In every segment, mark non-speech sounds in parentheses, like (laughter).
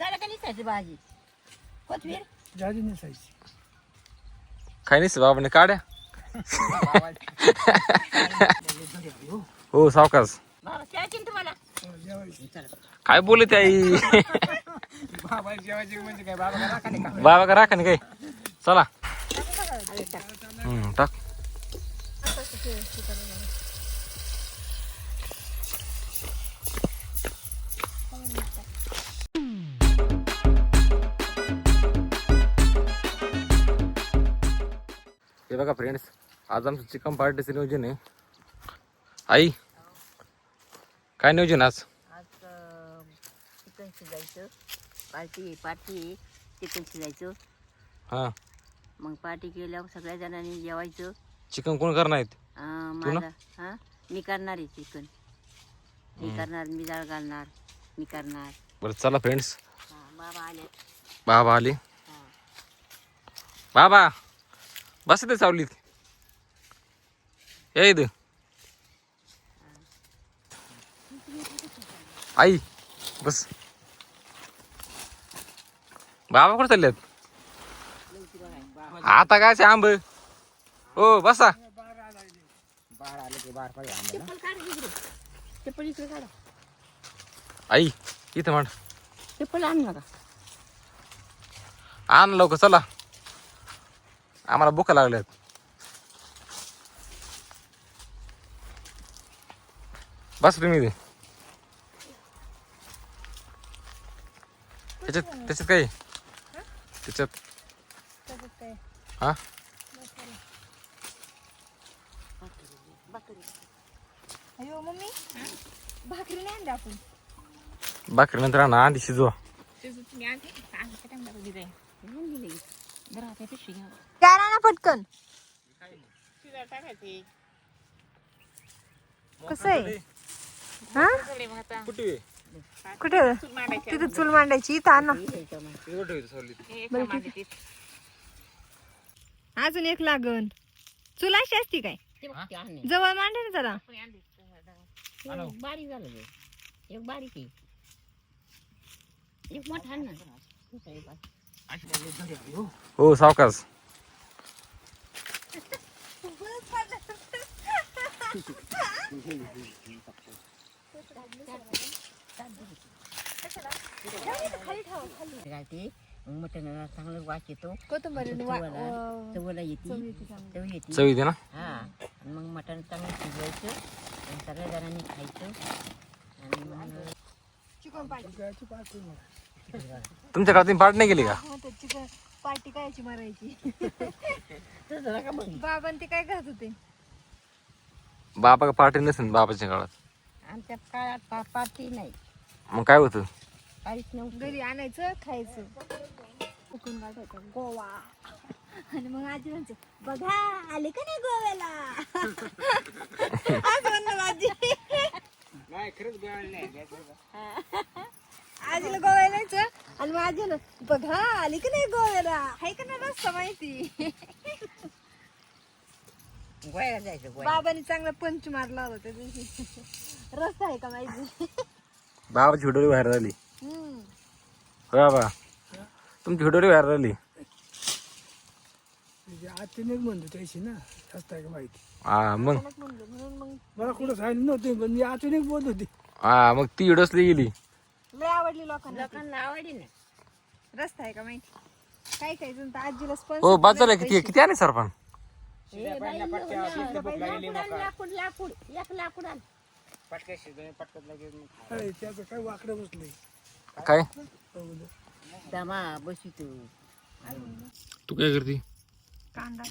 त्याला का निसायची भाजी? कोथमीर? जादी नसायची. काय नाही बाबाने काड्या हो सावकाश. बाबा त्याची ना तुम्हाला? जेवायची काय बोलत आई? बाबा जेवायची म्हणजे काय? बाबा राखा नाही का? बाबा का राखा ना काय? चला. हम्म, टाक. बघा फ्रेंड्स आज आमचं चिकन पार्टीचं नियोजन आहे. आई काय नियोजन आज? आज चिकन शिजायचं. पार्टी पार्टी चिकन शिजायचं. हां. मग पार्टी केल्यावर सगळ्या जणांनी जेवायचं. चिकन कोण करणार आहेत? अं, तू ना? माझा हा? मी करणार आहे चिकन मी करणार मी जाळ घालणार मी करणार. बरं चला फ्रेंड्स हा, बाबा आले. बाबा आले. हा. बाबा! बस ते सावलीत. ये इथं. आई बस. बाबा कुठे चाललेत आता काय आंब? हो बसा. आई इथं म्हण. आण लवकर चला. आम्हाला भुका लागल्यात. बस तुम्ही इथे. त्याच्यात त्याच्यात काय आहे? त्याच्यात. हा? अयो मम्मी. भाकरी नाही आणली आपण. भाकरी ना पटकन? कसं आहे? हा? कुठे? कुठे? तिथे चूल मांडायची. इथं आण ना. अजून एक लागन. चूल अशी असती काय? जवळ मांडे ना जरा. बारीक झालं ते. एक बारीक आहे. एक मोठा आण ना. हो सावकाश. मग मटणाला चांगलं वास येतो. कोथिंबीर चवला येते. चव येते चव येते. ना? हा. आणि मग मटण चांगलं शिजवायचं. आणि सगळ्या जणांनी खायचं. आणि मग चिकन पार्टी तुमच्या गावात पाठ नाही गेली का? चिकन पार्टी कायची मारायची? बाबांनी ते काय घात होते? बाबा पार्टी नसेल बाबाच्या काळात आमच्या काळात पा पार्टी नाही. मग काय होतं? काहीच नव्हतं. घरी आणायचं खायचं. उकळून काढायचं गोवा. आणि मग आजी म्हणते बघा आले का नाही गोव्याला? असं म्हणणार आजी. नाही खरंच गोव्याला नाही. आजीला गोव्याला यायचं आणि आजी ना बघा आली का नाही गोव्याला? हाय का नाही रस्ता माहिती? गोव्याला जायचं गोव्या बाबांनी चांगला पंच मारला होता त्या दिवशी. रस्ता आहे का माहिती? बाबाची व्हिडिओ बाहेर झाली हम्म. हो बाबा. तुमची व्हिडिओ बाहेर झाली म्हणजे आत्यानेच म्हणतो त्याशी ना असता का माहिती? हा मग. म्हणलं म्हणून मग मला कुठं सांगितलं नव्हतं पण मी आतून बोलत होती. हा मग ती व्हिडिओसली गेली. लय आवडली लोकांना लोकांना आवडी ना. रस्ता आहे का माहिती? काय काय जण तर आजीला हो स्पॉन्सर बाजूला किती किती आले सरपण लाकूड लाकूड एक लाकूड आण पटकन शिजवून पटकन लगेच त्याचं काय वाकडं बसलंय? काय? दमा बसितो तू. काय करते? कांदा.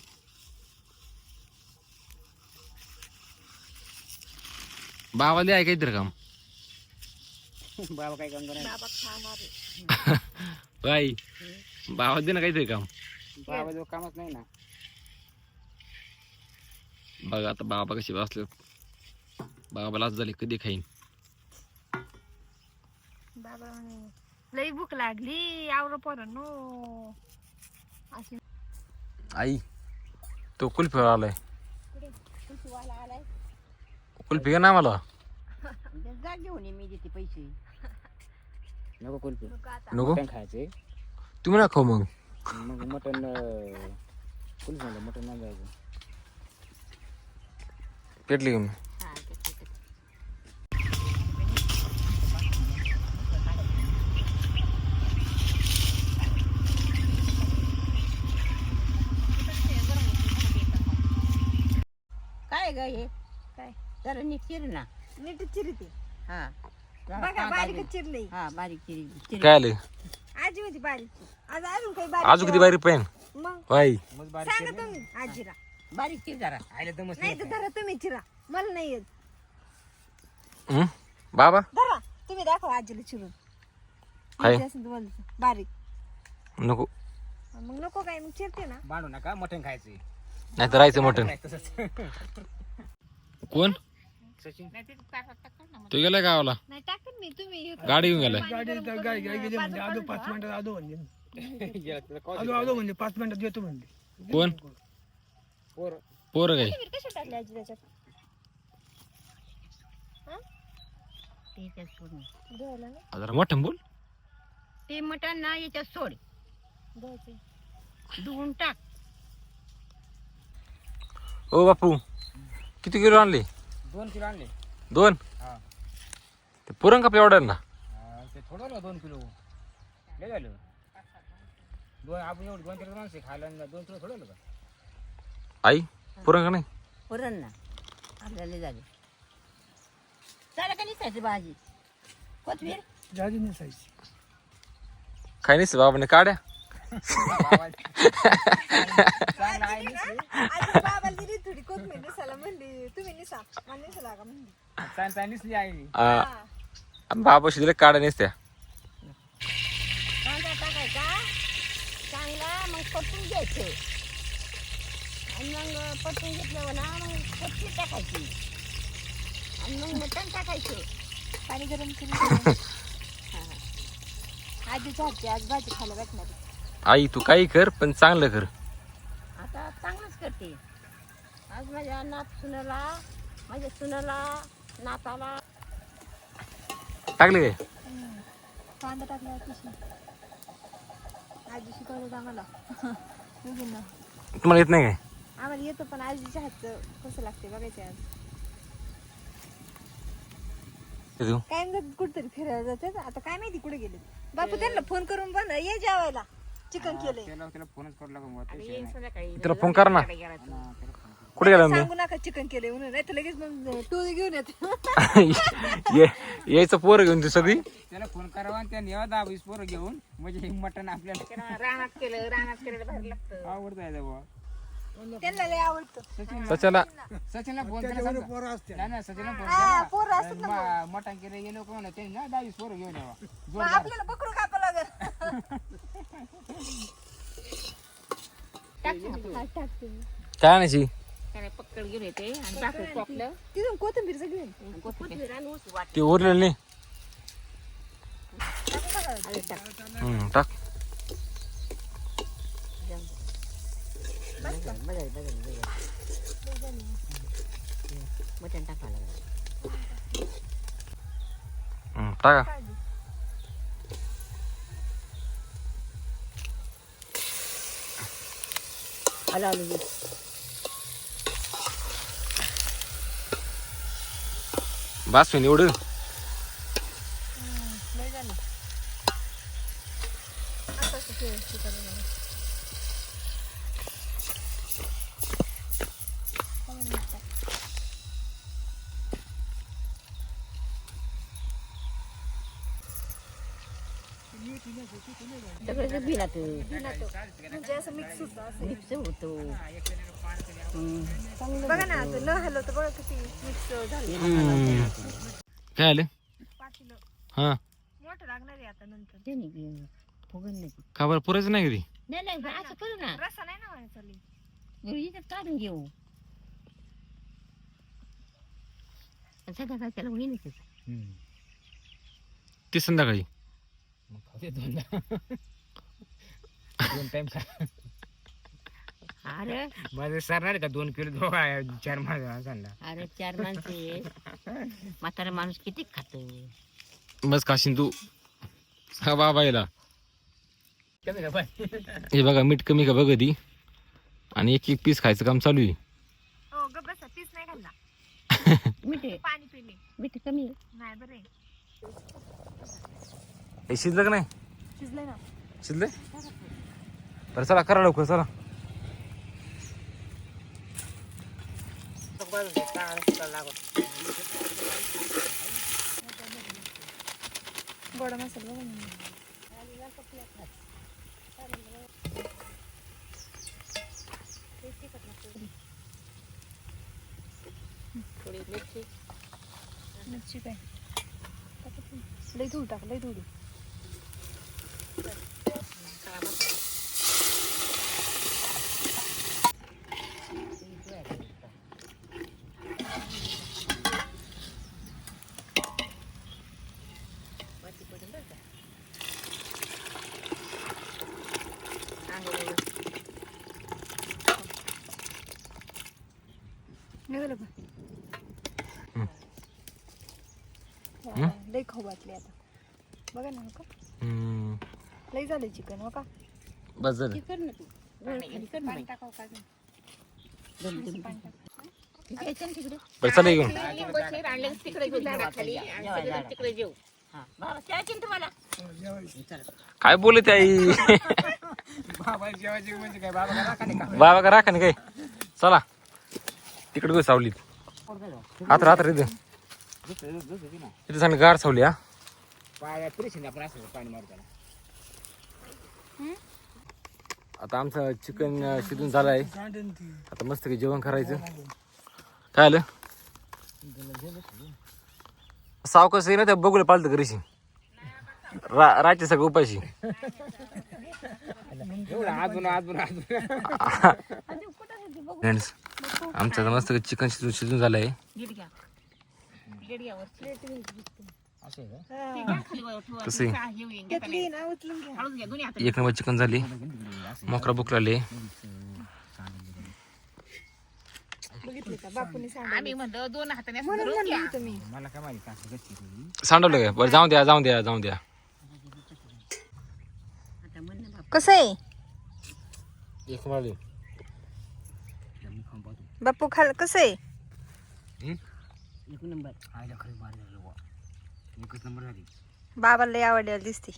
बाबाला आहे काहीतरी काम? (laughs) बाबा काय काम करणार बाबा खाणार आहे. (laughs) बाई बाबा दे ना काहीतरी काम. बाबा जो कामच नाही ना. बघा आता बाबा कशी बसले. बाबाला आज झाली कधी खाईन? बाबा म्हणे लई भूक लागली आवर पोरांनो अशी आई तो कुल्फी आलाय. कुल्फी का ना मला (laughs) जा घेऊन ये मी देते पैसे. नको कुल्फी. नको मटण खायचे. तुम्ही ना खाऊ मग. मग मटण कुल्फी म्हणलं मटण नाही जायचं पेटली घेऊन हा, ते ठीक आहे. काय ग हे? काय? जरा नीट चिर ना. नीट चिरते. हा. बघा कांदा बारीक. चिरले. हा बारीक काय आलं? आजी होती बारीक. आज अजून काही बारीक अजून किती बारीक पेन? मग? वाई मग बारीक सांगा केलं. तुम्ही आजीला. बारीक चिर जरा. आईला दमच नाही तर धरा तुम्ही चिरा. मला नाही येत. हं? बाबा? धरा. तुम्ही दाखवा आजीला चिरून. काय? असेल तुम्हाला तर. बारीक. नको. मग नको काय मग चिरते ना. बांधू नका मटण खायचे नाही तर राहायचं मटण. तसंच. कोण? सचिन. तू गेलाय गावाला? नाही टाकत मी. तुम्ही गाडी घेऊन गेलाय. गाडी तर गाय गाय गेली म्हणजे आदो पाच मिनिटात आदो म्हणजे गेला तुला म्हणजे पाच मिनिटात येतो म्हणजे कोण? पोर. पोरं काय? कशी टाकली आजी त्याच्यात? ते याच्यात सोड ना. धुवायला ना? जरा मोठं बोल. ते मटण ना याच्यात सोड. धुवायचं. धुवून टाक. ओ बापू किती किलो आणले? दोन किलो आणले. दोन? हा. ते पुरण का एवढं ना? हा, ते थोडं ना दोन किलो. लय झालं. दोन आपण एवढं दोन किलो माणसं खायला आणि दोन किलो थोडं का? आई पुरण का नाही? पुरण ना. आपल्याला झाले. चालेल का निसायची भाजी? कोथमीर? जाजी नसायची. काय नाही बाबाने काड्या (laughs) चांगला आहे बाबाला आ, बाबाशी दिले काड्या नसत्या. कांदा टाकायचा चांगला मग घ्यायचं. आणि मग परतून घेतल्यावर ना मग कोथमीर टाकायची. आणि मग मटण टाकायचं. पाणी गरम करून आज भाजी खायला भेटणार आहे. आई तू काही कर पण चांगलं कर. आता चांगलंच करते. आज माझ्या नात सुनाला माझ्या सुनाला नाताला. टाकले काय? कांदा टाकला आजी शिकवलं आम्हाला. (laughs) दोघींना तुम्हाला येत नाही काय? आम्हाला येतं पण आजीच्या हातचं कसं लागते बघायचं आज. ते. काय म्हणतात कुठेतरी फिरायला जाते आता काय माहिती कुठे गेले. बापू त्यांना फोन करून बंद ये जेवायला. चिकन केलंय. त्याला त्याला फोनच करू त्याला फोन कर ना. त्याला कुठे गेला मी? सांगू नका चिकन केलंय म्हणून नाही तर लगेच मग टू घेऊन येते. (laughs) ये यायचं पोरं घेऊन तू सगळी? त्याला फोन करावा आणि त्याने यावं दहा वीस पोरं घेऊन. म्हणजे हे मटण आपल्याला रानात केलं रानात केलेलं बाहेर लागतं. आवडत आहे त्यांना लय आवडतं. सच्याला सचिनला फोन केला नाही नाही सचिनला फोन हा, केला पोरं असतात ना म- मटण केलं गेलो कोण ते ना दहा वीस पोरं घेऊन यावा. मग आपल्याला बकरू कापा लागल. टाकते (laughs) मी. काय आणायची त्याने पक्कड घेऊन येते आणि भाकर टोकलं तिथून कोथिंबीरचं घेऊन आणि कोथिंबीर आणि ऊस वाट ते उरलेलं नाही आले टाक हम्म, टाक बदल बदल बदल बदल मटण टाकावं लागलं हम्म, टाका आलं आलं घे. बास एवढं? सगळं ते. बिलात म्हणजे असं मिक्स होतं असं. मिक्स होतो. बघा ना असं न हलव तर बघा किती मिक्स झालं. काय आलं? पाकिलं हा. मोठं लागणार आहे आता नंतर. ते नाही फुगन नाही. का बरं पुरायचं नाही घरी नाही नाही असं करू ना. रसा नाही ना व्हायचा लई. काढून घेऊ. संध्याकाळी त्याला होईन त्याचं ते संध्याकाळी? मग खाऊ दे दोनदा दोन टाइम अरे. माझं सरणार आहे का दोन किलो? दोघा चार माणसांना अरे चार माणसे म्हातारा माणूस किती खात? बस काशीन तू. हा बाबाईला कमी का पाय हे बघा मीठ कमी का बघ ती. आणि एक एक पीस खायचं काम चालू आहे. हो ग बसा पीस नाही घालला (laughs) मीठ आहे. पाणी पिले. मीठ कमी आहे. नाही बरे हे शिजलं का नाही? शिजलंय ना. शिजले बरं चला करा लवकर चला. गोडा मसाला मिरची काय? लई धूळ टाक लई धूळ माती पडेल बरं का आहे निघालं का हम्म. वा, लई खाऊ घातली आता बघा ना हो का हम्म, लई झालं चिकन हो का? बस झालं. कर ना तू. खाली कर ना बाई. टाकावं का पाणी तिकडे. बरं चला घेऊन. लिंबाचे राहिले तिकडे घेऊन जाऊ खाली आणि सगळे तिकडे जेऊ हा. बाबा त्याची तुम्हाला. काय बोलत आई? बाबा जेवायचे म्हणजे काय? बाबा का राखा नाही का? बाबा का राखा नाही काय? चला. तिकडे गो सावलीत. आता रात्र इथं. ना इथं सांग गार सावली हा. पाया आपण असं पाणी मारताना आता आमचं चिकन शिजून झालं आहे आता मस्त जेवण करायचं. काय आलं? सावकाश ना त्या बघूला पालतं घरीशी रा राहते सगळं उपाशी. फ्रेंड्स (laughs) आमचं मस्त चिकन शिजून शिजून झालं आहे घ्या. होतं मी मला काय माहिती असं गच्ची होती. सांडवलं काय बरं जाऊन द्या जाऊन द्या जाऊन द्या. कसं आहे? एक नंबर बापू खाल कसं आहे? एक नंबर. भारी झालं बुवा. एकच नंबर झाली. बाबाला लय आवडलेलं दिसते.